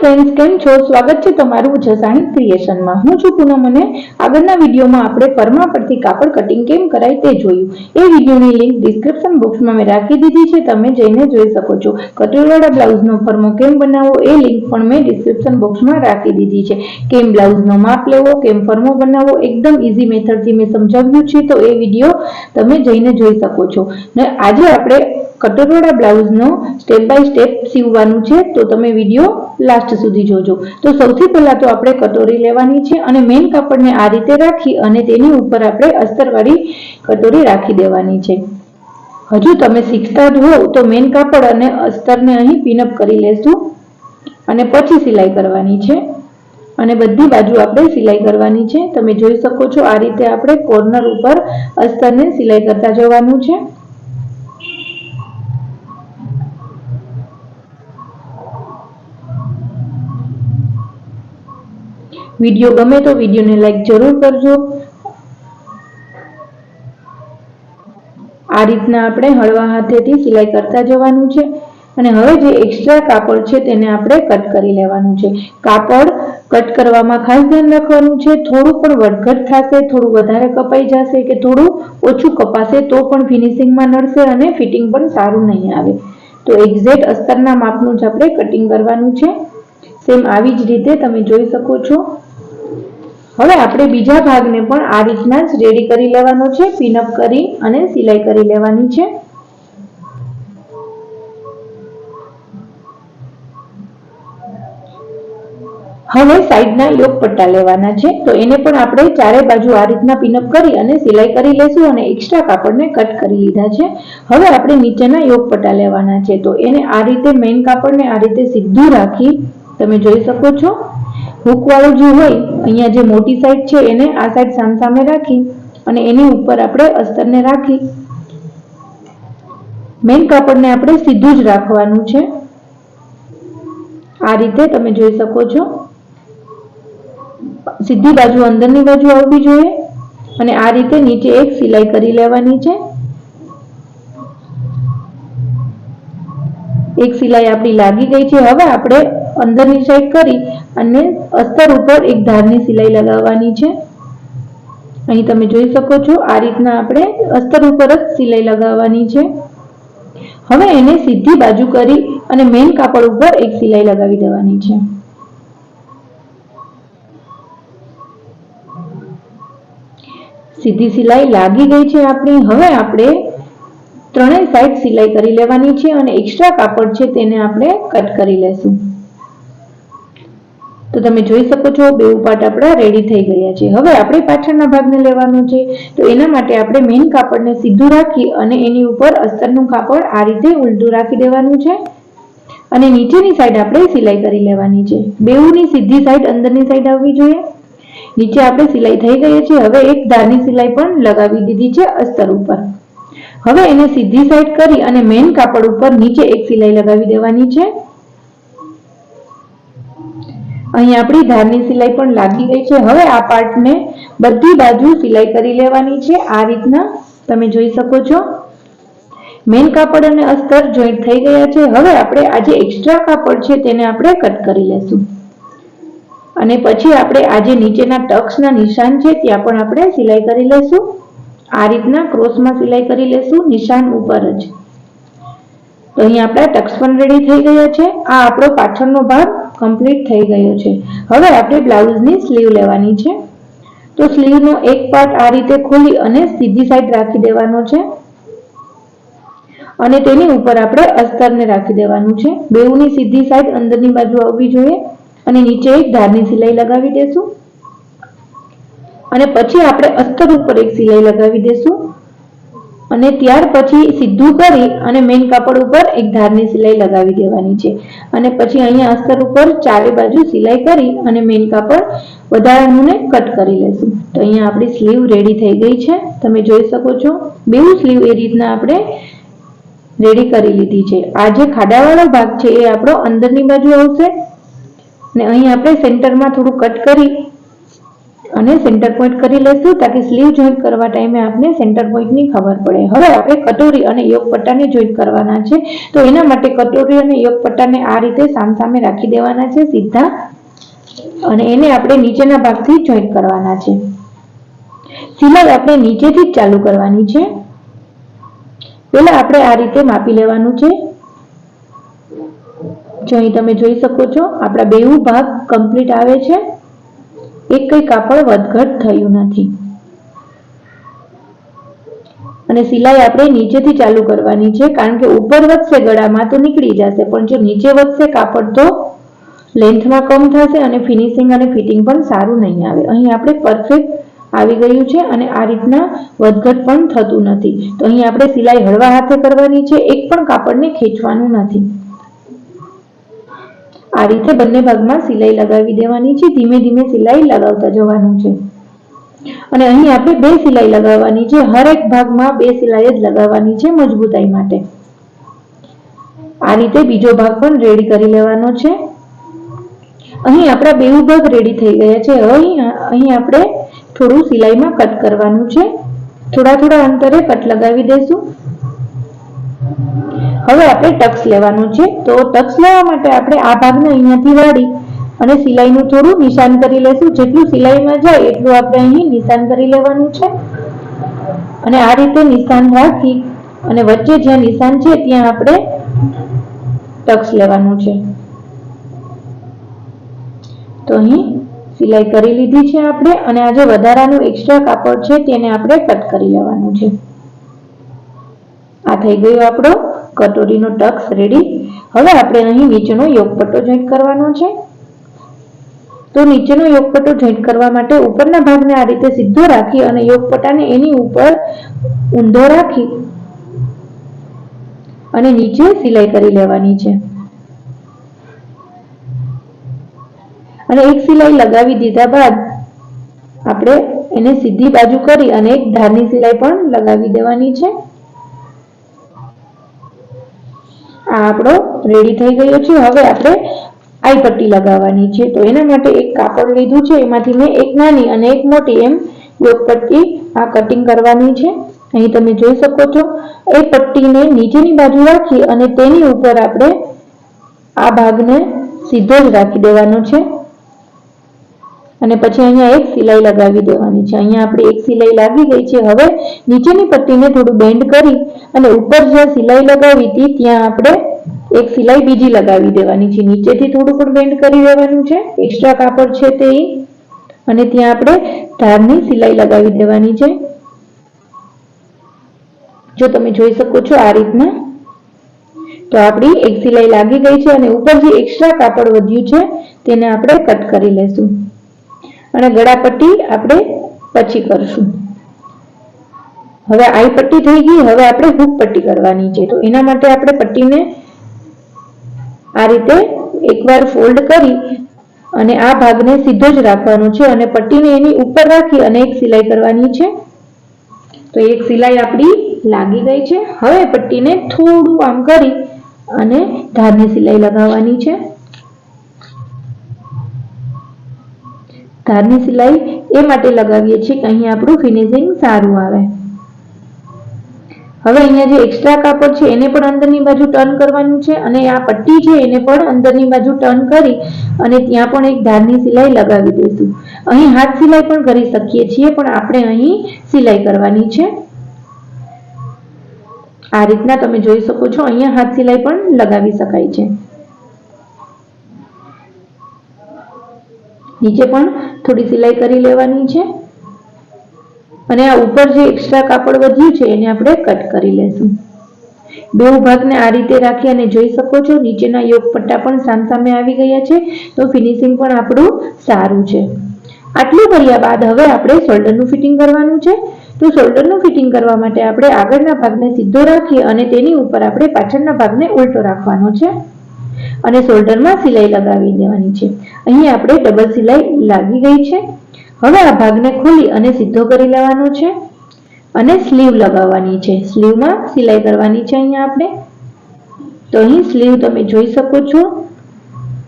Friends કેમ છો? સ્વાગત છે તમારું જસાણી ક્રિએશનમાં હું છું પૂનમ અને આગળના વિડીયોમાં આપણે ફર્મા પરથી કાપડ કટિંગ કેમ કરાય તે જોયું. એ વિડીયોની લિંક ડિસ્ક્રિપ્શન બોક્સમાં મેં રાખી દીધી છે. તમે જઈને જોઈ શકો છો. કટોરીવાળા બ્લાઉઝનો ફરમો કેમ બનાવવો એ લિંક પણ મેં ડિસ્ક્રિપ્શન બોક્સમાં રાખી દીધી છે. કેમ બ્લાઉઝનો માપ લેવો, કેમ ફરમો બનાવવો એકદમ ઇઝી મેથડથી મેં સમજાવ્યું છે. તો એ વીડિયો તમે જઈને જોઈ શકો છો. ને આજે આપણે કટોરવાળા બ્લાઉઝનો સ્ટેપ બાય સ્ટેપ સીવવાનું છે, તો તમે વીડિયો લાસ્ટ સુધી જોજો. તો સૌથી પહેલા તો આપણે કટોરી લેવાની છે અને મેઇન કાપડને આ રીતે રાખી અને તેની ઉપર આપણે અસ્તરવાળી કટોરી રાખી દેવાની છે. હજુ તમે શીખતા જ હો તો મેઇન કાપડ અને અસ્તરને અહીં પિનઅપ કરી લેશું અને પછી સિલાઈ કરવાની છે. અને બધી બાજુ આપણે સિલાઈ કરવાની છે. તમે જોઈ શકો છો આ રીતે આપણે કોર્નર ઉપર અસ્તરને સિલાઈ કરતા જવાનું છે. વીડિયો ગમે તો વિડીયોને લાઈક જરૂર કરજો. આ રીતના આપણે હળવા હાથેથી સિલાઈ કરતા જવાનું છે અને હવે જે એક્સ્ટ્રા કાપડ છે તેને આપણે કટ કરી લેવાનું છે. કાપડ કટ કરવામાં ખાસ ધ્યાન રાખવાનું છે. થોડું પણ વધઘટ થશે, થોડું વધારે કપાઈ જશે કે થોડું ઓછું કપાશે તો પણ ફિનિશિંગમાં નડશે અને ફિટિંગ પણ સારું નહીં આવે. તો એક્ઝેક્ટ અસ્તરના માપનું જ આપણે કટિંગ કરવાનું છે. સેમ આવી જ રીતે તમે જોઈ શકો છો. હવે આપણે બીજા ભાગને પણ આ રીતના જ રેડી કરી લેવાનો છે પિનઅપ કરી અને સિલાઈ કરી લેવાની છે. હવે સાઈડના યોગ પટ્ટા લેવાના છે, તો એને પણ આપણે ચારે બાજુ આ રીતના પિનઅપ કરી અને સિલાઈ કરી લેશું અને એક્સ્ટ્રા કાપડને કટ કરી લીધા છે. હવે આપણે નીચેના યોગ પટ્ટા લેવાના છે, તો એને આ રીતે મેઇન કાપડને આ રીતે સીધું રાખી તમે જોઈ શકો છો. હુક વાળું જે હોય, અહીંયા જે મોટી સાઈડ છે, એને આ સાઈડ સામસામે રાખી અને એની ઉપર આપણે અસ્તરને રાખી. મેઇન કાપડને આપણે સીધું જ રાખવાનું છે. આ રીતે તમે જોઈ શકો છો. સીધી બાજુ અંદરની બાજુ આવવી જોઈએ અને આ રીતે નીચે એક સિલાઈ કરી લેવાની છે. એક સિલાઈ આપણી લાગી ગઈ છે. હવે આપણે અંદરની સાઈડ કરી અને અસ્તર ઉપર એક ધારની સિલાઈ લગાવવાની છે. અહીં તમે જોઈ શકો છો, આ રીતના આપણે અસ્તર ઉપર જ સિલાઈ લગાવવાની છે. હવે એને સીધી બાજુ કરી અને મેઇન કાપડ ઉપર એક સિલાઈ લગાવી દેવાની છે. સીધી સિલાઈ લાગી ગઈ છે આપણી. હવે આપણે ત્રણેય સાઈડ સિલાઈ કરી લેવાની છે અને એક્સ્ટ્રા કાપડ છે તેને આપણે કટ કરી લેશું. તો તમે જોઈ શકો છો, બે પાર્ટ આપણા રેડી થઈ ગયા છે. હવે આપણે પાછળના ભાગને લેવાનું છે. તો એના માટે આપણે મેઇન કાપડને સીધું રાખી અને એની ઉપર અસ્તરનું કાપડ આ રીતે ઉલટું રાખી દેવાનું છે. અને નીચેની સાઈડ આપણે સિલાઈ કરી લેવાની છે. બેઉની સીધી સાઈડ અંદરની સાઈડ આવવી જોઈએ. નીચે આપણે સિલાઈ થઈ ગઈ છે. હવે એક ધારની સિલાઈ પણ લગાવી દીધી છે અસ્તર ઉપર. હવે એને સીધી સાઈડ કરી અને મેઇન કાપડ ઉપર નીચે એક સિલાઈ લગાવી દેવાની છે. અહીં આપણી ધારની સિલાઈ પણ લાગી ગઈ છે. હવે આ પાર્ટને બધી બાજુ સિલાઈ કરી લેવાની છે. આ રીતના તમે જોઈ શકો છો. મેઇન કાપડ અને અસ્તર જોઈન્ટ થઈ ગયા છે. હવે આપણે આ જે એક્સ્ટ્રા કાપડ છે તેને આપણે કટ કરી લેશું. અને પછી આપણે આ જે નીચેના ટક્સના નિશાન છે ત્યાં પણ આપણે સિલાઈ કરી લેશું. આ રીતના ક્રોસમાં સિલાઈ કરી લેશું. નિશાન ઉપર જ. તો અહીં આપણા ટક્સ પણ રેડી થઈ ગયા છે. આ આપણો પાછળનો ભાગ કમ્પ્લીટ થઈ ગયો છે. હવે આપણે બ્લાઉઝની સ્લીવ લેવાની છે. તો સ્લીવનો એક પાર્ટ આ રીતે ખોલી અને સીધી સાઈડ રાખી દેવાનો છે. અને તેની ઉપર આપણે અસ્તરને રાખી દેવાનું છે. બેઉની સીધી સાઈડ અંદરની બાજુ આવવી જોઈએ અને નીચે એક ધારની સિલાઈ લગાવી દેશું. અને પછી આપણે અસ્તર ઉપર એક સિલાઈ લગાવી દેશું. અને ત્યાર પછી સીધું કરી અને મેઇન કાપડ ઉપર એક ધારની સિલાઈ લગાવી દેવાની છે. અને પછી અહીંયા અસ્તર ઉપર ચારે બાજુ સિલાઈ કરી અને મેઇન કાપડ વધારાનું કટ કરી લેશું. તો અહીંયા આપણી સ્લીવ રેડી થઈ ગઈ છે. તમે જોઈ શકો છો બેવું સ્લીવ એ રીતના આપણે રેડી કરી લીધી છે. આ જે ખાડાવાળો ભાગ છે એ આપણો અંદરની બાજુ આવશે. ને અહીં આપણે સેન્ટરમાં થોડું કટ કરી અને સેન્ટર પોઈન્ટ કરી લેશું તાકી સ્લીવ જોઈન્ટ કરવા ટાઈમે આપણે સેન્ટર પોઈન્ટની ખબર પડે. હવે આપણે કટોરી અને યોગ જોઈન્ટ કરવાના છે. તો એના માટે કટોરી અને યોગ આ રીતે સામસામે રાખી દેવાના છે સીધા. અને એને આપણે નીચેના ભાગથી જોઈન્ટ કરવાના છે. સિલાઈ આપણે નીચેથી જ ચાલુ કરવાની છે. પહેલા આપણે આ રીતે માપી લેવાનું છે. જો અહીં તમે જોઈ શકો છો, આપણા બેઉ ભાગ કમ્પ્લીટ આવે છે. એક કઈ કાપડ વધઘટ થયું નથી. અને સિલાઈ આપણે નીચેથી ચાલુ કરવાની છે, કારણ કે ઉપર વધશે ગળામાં તો નીકળી જશે, પણ જો નીચે વધશે કાપડ તો લેન્થમાં કમ થશે અને ફિનિશિંગ અને ફિટિંગ પણ સારું નહીં આવે. અહીં આપણે પરફેક્ટ આવી ગયું છે અને આ રીતના વધઘટ પણ થતું નથી. તો અહીં આપણે સિલાઈ હળવા હાથે કરવાની છે, એક પણ કાપડને ખેંચવાનું નથી. આ રીતે બંને ભાગમાં સિલાઈ લગાવી દેવાની છે. ધીમે ધીમે સિલાઈ લગાવતા જવાનું છે. અને અહીં આપણે બે સિલાઈ લગાવવાની છે. હરેક ભાગમાં બે સિલાઈ જ લગાવવાની છે મજબૂતાઈ માટે. આ રીતે બીજો ભાગ પણ રેડી કરી લેવાનો છે. અહીં આપણા બેઉ ભાગ રેડી થઈ ગયા છે. અહીં અહીં આપણે થોડું સિલાઈમાં કટ કરવાનું છે. થોડા થોડા અંતરે કટ લગાવી દેશું. હવે આપણે ટક્સ લેવાનું છે. તો ટક્સ લેવા માટે આપણે આ ભાગને અહીંયાથી વાળી અને સિલાઈનું થોડું નિશાન કરી લેશું. જેટલું સિલાઈમાં જાય એટલું આપણે અહીં નિશાન કરી લેવાનું છે. અને આ રીતે નિશાન રાખી અને વચ્ચે જ્યાં નિશાન છે ત્યાં આપણે ટક્સ લેવાનું છે. તો અહીં સિલાઈ કરી લીધી છે આપણે અને આ જે વધારાનું એક્સ્ટ્રા કાપડ છે તેને આપણે કટ કરી લેવાનું છે. આ થઈ ગયો આપણો કટોરીનો ટક્સ રેડી. હવે આપણે અહીં નીચેનો યોગપટ્ટો જોઈન્ટ કરવાનો છે. તો નીચેનો યોગપટ્ટો જોઈન્ટ કરવા માટે ઉપરના ભાગને આ રીતે સીધો રાખી અને યોગપટ્ટાને એની ઉપર ઊંધો રાખી અને નીચે સિલાઈ કરી લેવાની છે. અને એક સિલાઈ લગાવી દીધા બાદ આપણે એને સીધી બાજુ કરી અને એક ધારની સિલાઈ પણ લગાવી દેવાની છે. આ આપણો રેડી થઈ ગયો છે. હવે આપણે આઈ પટ્ટી લગાવવાની છે. તો એના માટે એક કાપડ લીધું છે. એમાંથી મેં એક નાની અને એક મોટી એમ યોગ પટ્ટી આ કટિંગ કરવાની છે. અહીં તમે જોઈ શકો છો. એ પટ્ટીને નીચેની બાજુ રાખી અને તેની ઉપર આપણે આ ભાગને સીધો જ રાખી દેવાનો છે. અને પછી અહીંયા એક સિલાઈ લગાવી દેવાની છે. અહીંયા આપણી એક સિલાઈ લાગી ગઈ છે. હવે નીચેની પટ્ટીને થોડું બેન્ડ કરી અને ઉપર જ્યાં સિલાઈ લગાવી હતી, ત્યાં આપણે એક સિલાઈ બીજી લગાવી દેવાની છે. નીચેથી થોડું પણ બેન્ડ કરી દેવાનું છે. એક્સ્ટ્રા કાપડ છે તે અને ત્યાં આપણે ધારની સિલાઈ લગાવી દેવાની છે. જો તમે જોઈ શકો છો આ રીતના. તો આપણી એક સિલાઈ લાગી ગઈ છે અને ઉપર જે એક્સ્ટ્રા કાપડ વધ્યું છે, તેને આપણે કટ કરી લેશું. અને ગળાપટ્ટી આપણે પછી કરશું. હવે આઈ પટ્ટી થઈ ગઈ, હવે આપણે હૂક પટ્ટી કરવાની છે. તો એના માટે આપણે પટ્ટીને આ રીતે એકવાર ફોલ્ડ કરી અને આ ભાગને સીધો જ રાખવાનો છે અને પટ્ટીને એની ઉપર રાખી અને એક સિલાઈ કરવાની છે. તો એક સિલાઈ આપણી લાગી ગઈ છે. હવે પટ્ટીને થોડું આમ કરી અને ધારની સિલાઈ લગાવવાની છે. ધારની સિલાઈ એ માટે લગાવીએ છીએ કે અહીં આપણું ફિનિશિંગ સારું આવે. હવે અહીંયા જે એક્સ્ટ્રા કાપડ છે એને પણ અંદરની બાજુ ટર્ન કરવાનું છે અને આ પટ્ટી છે એને પણ અંદરની બાજુ ટર્ન કરી અને ત્યાં પણ એક ધારની સિલાઈ લગાવી દઈશું. અહીં હાથ સિલાઈ પણ કરી શકીએ છીએ, પણ આપણે અહીં સિલાઈ કરવાની છે. આ રીતના તમે જોઈ શકો છો, અહીંયા હાથ સિલાઈ પણ લગાવી શકાય છે. નીચે પણ થોડી સિલાઈ કરી લેવાની છે. અને આ ઉપર જે એક્સ્ટ્રા કાપડ વધ્યું છે એને આપણે કટ કરી લેશું. બે ભાગને આ રીતે રાખી અને જોઈ શકો છો, નીચેના યોગ પટ્ટા પણ સામસામે આવી ગયા છે, તો ફિનિશિંગ પણ આપણું સારું છે. આટલું કર્યા બાદ હવે આપણે શોલ્ડરનું ફિટિંગ કરવાનું છે. તો શોલ્ડરનું ફિટિંગ કરવા માટે આપણે આગળના ભાગને સીધો રાખી અને તેની ઉપર આપણે પાછળના ભાગને ઉલટો રાખવાનો છે. અને શોલ્ડરમાં સિલાઈ લગાવી દેવાની છે. અહીં આપણે ડબલ સિલાઈ લાગી ગઈ છે. હવે આ ભાગને ખોલી અને સીધો કરી લેવાનો છે અને સ્લીવ લગાવવાની છે. સ્લીવમાં સિલાઈ કરવાની છે અહીંયા આપણે. તો અહીં સ્લીવ તમે જોઈ શકો છો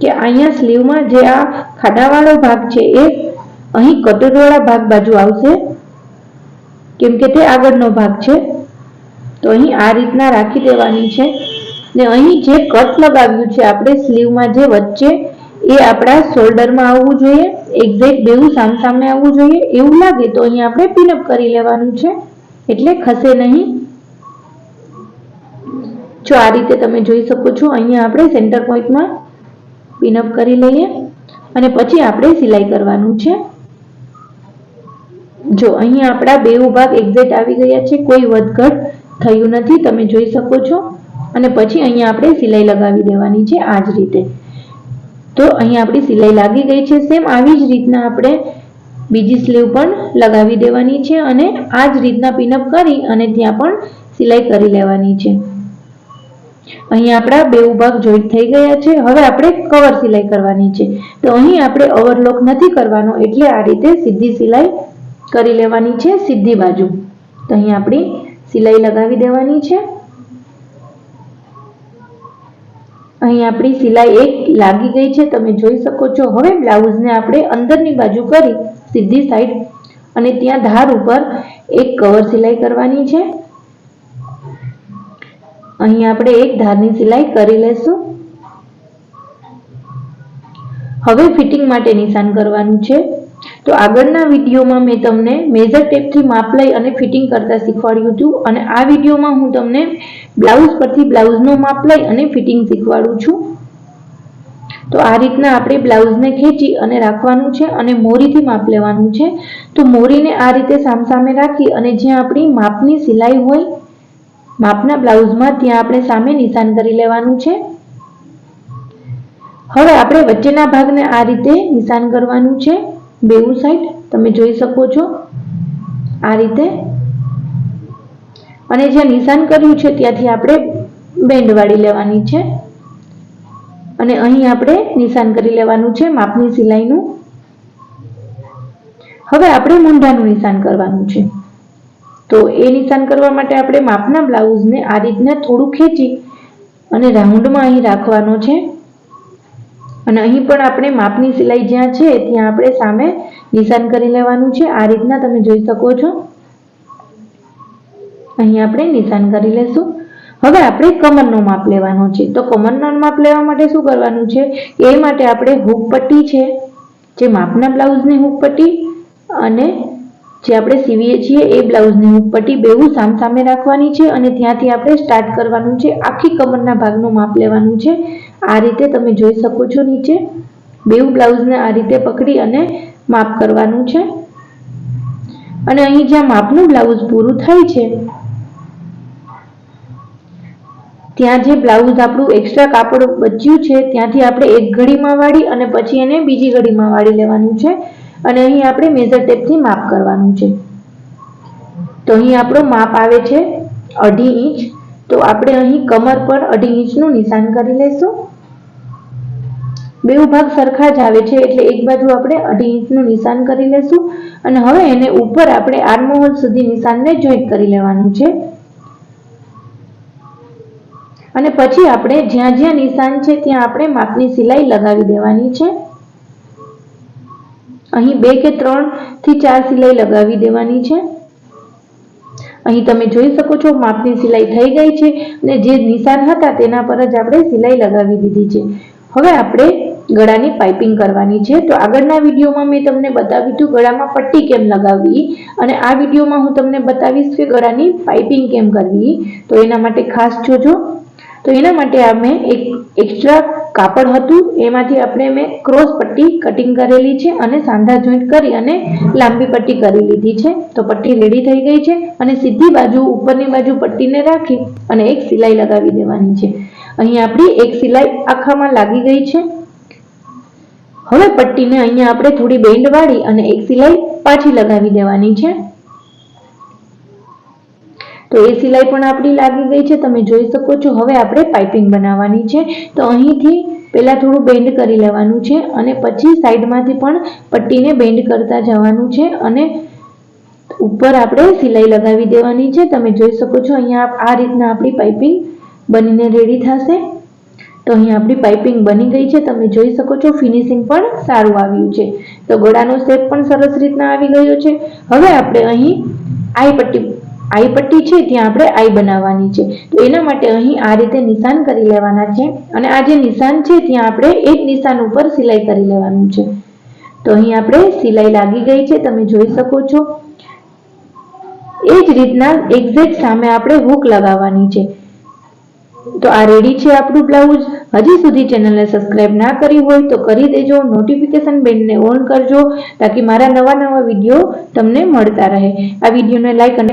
કે અહીંયા સ્લીવમાં જે આ ખાડાવાળો ભાગ છે એ અહીં કટોરીવાળા ભાગ બાજુ આવશે. કેમ કે તે આગળનો ભાગ છે. તો અહીં આ રીતના રાખી દેવાની છે. ને અહીં જે કટ લગાવ્યું છે આપણે સ્લીવમાં જે વચ્ચે, એ આપણા શોલ્ડરમાં આવવું જોઈએ, એક્ઝેક્ટ બેવું સામસામે આવવું જોઈએ. એવું લાગે તો અહીં આપણે પિનઅપ કરી લેવાનું છે. એટલે ખસે નહીં. જો આ રીતે તમે જોઈ શકો છો, અહીંયા આપણે સેન્ટર પોઈન્ટમાં પિનઅપ કરી લઈએ અને પછી આપણે સિલાઈ કરવાનું છે. જો અહીં આપણા બે ભાગ એક્ઝેક્ટ આવી ગયા છે, કોઈ વધઘટ થયું નથી, તમે જોઈ શકો છો. અને પછી અહીંયા આપણે સિલાઈ લગાવી દેવાની છે આ જ રીતે. તો અહીં આપણી સિલાઈ લાગી ગઈ છે સેમ આવી જ રીતના આપણે બીજી સ્લીવ પણ લગાવી દેવાની છે અને આ જ રીતના પિનઅપ કરી અને ત્યાં પણ સિલાઈ કરી લેવાની છે. અહીં આપણા બે ભાગ જોઈન્ટ થઈ ગયા છે. હવે આપણે કવર સિલાઈ કરવાની છે. તો અહીં આપણે ઓવરલોક નથી કરવાનો એટલે આ રીતે સીધી સિલાઈ કરી લેવાની છે સીધી બાજુ. તો અહીં આપણી સિલાઈ લગાવી દેવાની છે. અહીં આપણી સિલાઈ એક લાગી ગઈ છે, તમે જોઈ શકો છો. હવે બ્લાઉઝને આપણે અંદરની બાજુ કરી સીધી સાઈડ અને ત્યાં ધાર ઉપર એક કવર સિલાઈ કરવાની છે. અહીં આપણે એક ધારની સિલાઈ કરી લેશું. હવે ફિટિંગ માટે નિશાન કરવાનું છે. તો આગળના વિડીયોમાં મેં તમને મેજર ટેપથી માપ લઈ અને ફિટિંગ કરતા શીખવાડ્યું હતું અને આ વિડીયોમાં હું તમને બ્લાઉઝ પરથી બ્લાઉઝનો માપ લઈ અને ફિટિંગ શીખવાડું છું. તો આ રીતના આપણે બ્લાઉઝને ખેંચી અને રાખવાનું છે અને મોરીથી માપ લેવાનું છે. તો મોરીને આ રીતે સામસામે રાખી અને જ્યાં આપણી માપની સિલાઈ હોય, માપના બ્લાઉઝમાં ત્યાં આપણે સામે નિશાન કરી લેવાનું છે. હવે આપણે વચ્ચેના ભાગને આ રીતે નિશાન કરવાનું છે. બેઉ સાઈડ તમે જોઈ શકો છો આ રીતે. અને જ્યાં નિશાન કર્યું છે ત્યાંથી આપણે બેન્ડ વાળી લેવાની છે. અને અહીં આપણે નિશાન કરી લેવાનું છે માપની સિલાઈનું. હવે આપણે મૂંઢાનું નિશાન કરવાનું છે. તો એ નિશાન કરવા માટે આપણે માપના બ્લાઉઝને આ રીતના થોડું ખેંચી અને રાઉન્ડમાં અહીં રાખવાનો છે. અને અહીં પણ આપણે માપની સિલાઈ જ્યાં છે, ત્યાં આપણે સામે નિશાન કરી લેવાનું છે. આ રીતના તમે જોઈ શકો છો. અહીં આપણે નિશાન કરી લેશું. હવે આપણે કમરનો માપ લેવાનો છે. તો કમરનો માપ લેવા માટે શું કરવાનું છે? એ માટે આપણે હૂક પટ્ટી છે, જે માપના બ્લાઉઝની હૂક પટ્ટી અને જે આપણે સીવીએ છીએ એ બ્લાઉઝની હૂક પટ્ટી બેવું સામસામે રાખવાની છે અને ત્યાંથી આપણે સ્ટાર્ટ કરવાનું છે. આખી કમરના ભાગનું માપ લેવાનું છે. આ રીતે તમે જોઈ શકો છો નીચે. બેઉ બ્લાઉઝને આ રીતે પકડી અને માપ કરવાનું છે. અને અહીં જ્યાં માપનું બ્લાઉઝ પૂરું થાય છે, ત્યાં જે બ્લાઉઝ આપણું એક્સ્ટ્રા કાપડ બચ્યું છે, ત્યાંથી આપણે એક ઘડીમાં વાળી અને પછી એને બીજી ઘડીમાં વાળી લેવાનું છે. અને અહીં આપણે મેઝર ટેપથી માપ કરવાનું છે. તો અહીં આપણો માપ આવે છે અઢી ઇંચ. તો આપણે અહીં કમર પર અઢી ઇંચનું નિશાન કરી લઈશું બે ભાગ સરખા જ આવે છે એટલે એક બાજુ આપણે અઢી ઇંચનું નિશાન કરી લેશું અને હવે એને ઉપર આપણે આર્મહોલ સુધી નિશાનને જોઈન્ટ કરી લેવાનું છે. અને પછી આપણે જ્યાં જ્યાં નિશાન છે ત્યાં આપણે માપની સિલાઈ લગાવી દેવાની છે. અહીં બે કે ત્રણથી ચાર સિલાઈ લગાવી દેવાની છે. અહીં તમે જોઈ શકો છો માપની સિલાઈ થઈ ગઈ છે અને જે નિશાન હતા તેના પર જ આપણે સિલાઈ લગાવી દીધી છે. હવે આપણે ગળાની પાઇપિંગ કરવાની છે. તો આગળના વિડીયોમાં મેં તમને બતાવ્યું હતું ગળામાં પટ્ટી કેમ લગાવવી અને આ વિડીયોમાં હું તમને બતાવીશ કે ગળાની પાઇપિંગ કેમ કરવી. તો એના માટે ખાસ જોજો. તો એના માટે અમે એક એક્સ્ટ્રા કાપડ હતું. એમાંથી આપણે મેં ક્રોસ પટ્ટી કટિંગ કરેલી છે અને સાંધા જોઈન્ટ કરી અને લાંબી પટ્ટી કરી લીધી છે. તો પટ્ટી રેડી થઈ ગઈ છે અને સીધી બાજુ ઉપરની બાજુ પટ્ટીને રાખી અને એક સિલાઈ લગાવી દેવાની છે. અહીં આપણી એક સિલાઈ આખામાં લાગી ગઈ છે. હવે પટ્ટીને અહીંયા આપણે થોડી બેન્ડ વાળી અને એક સિલાઈ પાછી લગાવી દેવાની છે. તો એ સિલાઈ પણ આપણી લાગી ગઈ છે, તમે જોઈ શકો છો. હવે આપણે પાઇપિંગ બનાવવાની છે. તો અહીંથી પહેલાં થોડું બેન્ડ કરી લેવાનું છે અને પછી સાઈડમાંથી પણ પટ્ટીને બેન્ડ કરતા જવાનું છે અને ઉપર આપણે સિલાઈ લગાવી દેવાની છે. તમે જોઈ શકો છો, અહીંયા આ રીતના આપણી પાઇપિંગ બનીને રેડી થશે. તો અહીં આપણી પાઇપિંગ બની ગઈ છે. તમે જોઈ શકો છો, ફિનિશિંગ પણ સારું આવ્યું છે. તો ગળાનો શેપ પણ સરસ રીતના આવી ગયો છે. હવે આપણે અહીં આઈ પટ્ટી આઈ પટ્ટી છે, ત્યાં આપણે આઈ બનાવવાની છે. તો એના માટે અહીં આ રીતે નિશાન કરી લેવાના છે અને આ જે નિશાન છે, ત્યાં આપણે એક નિશાન ઉપર સિલાઈ કરી લેવાનું છે. તો અહીં આપણે સિલાઈ લાગી ગઈ છે, તમે જોઈ શકો છો. એ જ રીતના એક્ઝેક્ટ સામે આપણે હૂક લગાવવાની છે. તો આ રેડી છે આપણું બ્લાઉઝ. હજી સુધી ચેનલને સબસ્ક્રાઇબ ના કરી હોય તો કરી દેજો. નોટિફિકેશન બેલને ઓન કરજો, તાકી મારા નવા નવા વીડિયો તમને મળતા રહે. આ વિડીયોને લાઈક અને